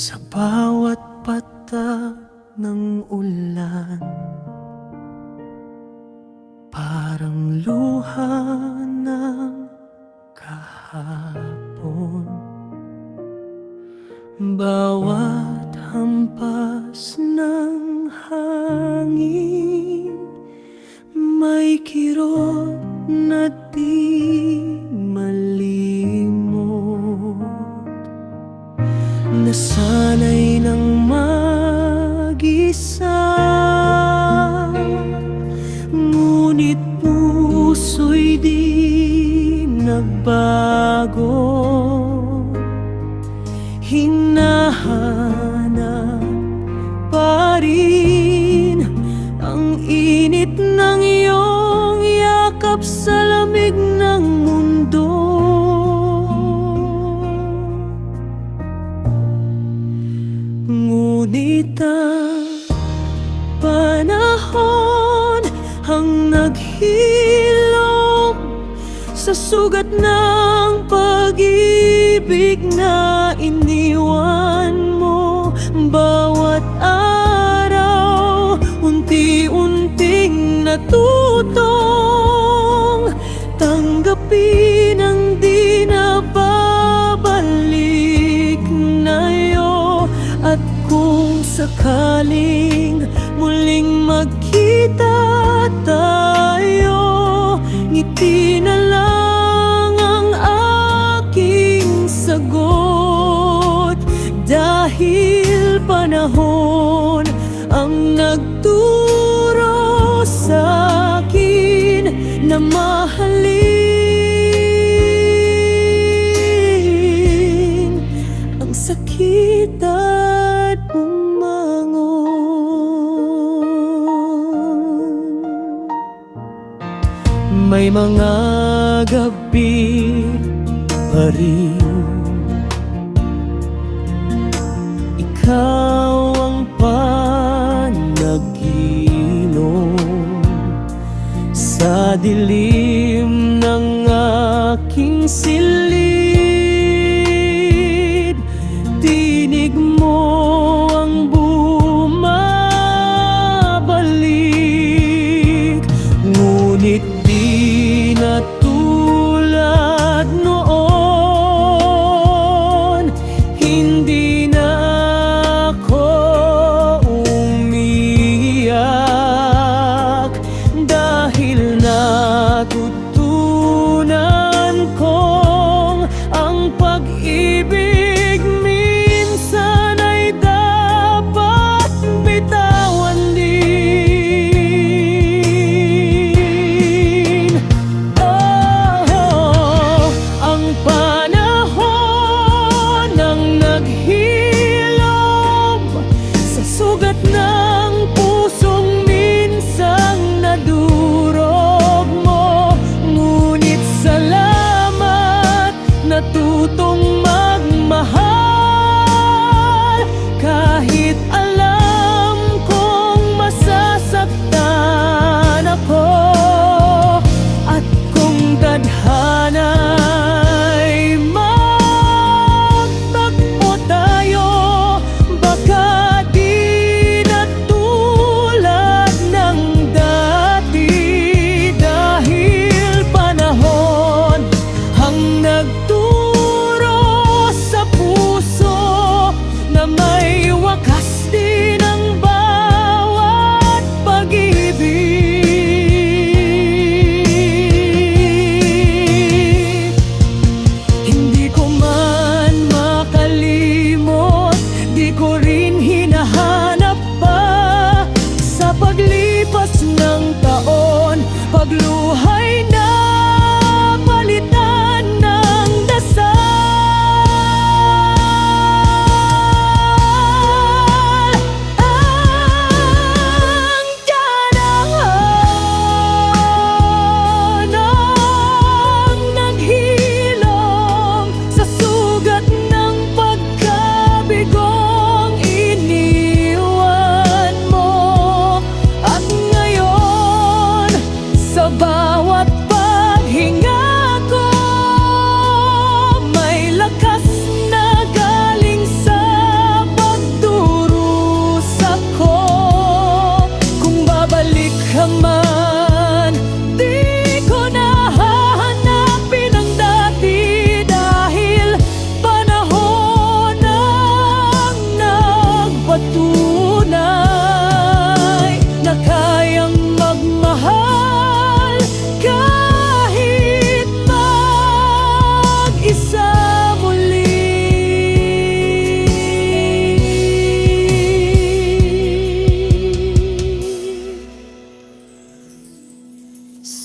Sa bawat patak ng ulan Parang luha ng kahapon. Bawat Nasanay ng mag-isa. Ngunit puso'y di nagbago. Hinahanap pa rin Ang init ng iyong yakap sa lamig panahon ang naghilom sa sugat ng pag-ibig na iniwan mo. Bawat araw unti-unting natutong tanggapin ang di na babalik na at kung sakaling Ngiti na aking sagot. Dahil panahon ang nagturo sa akin na mahalin May mga gabi pa rin. Ikaw ang panaginip Sa dilim ng aking silid ang naghilom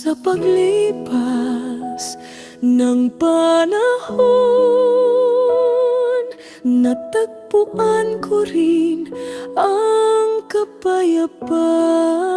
Sa paglipas ng panahon. Natagpuan ko rin ang kapayapaan.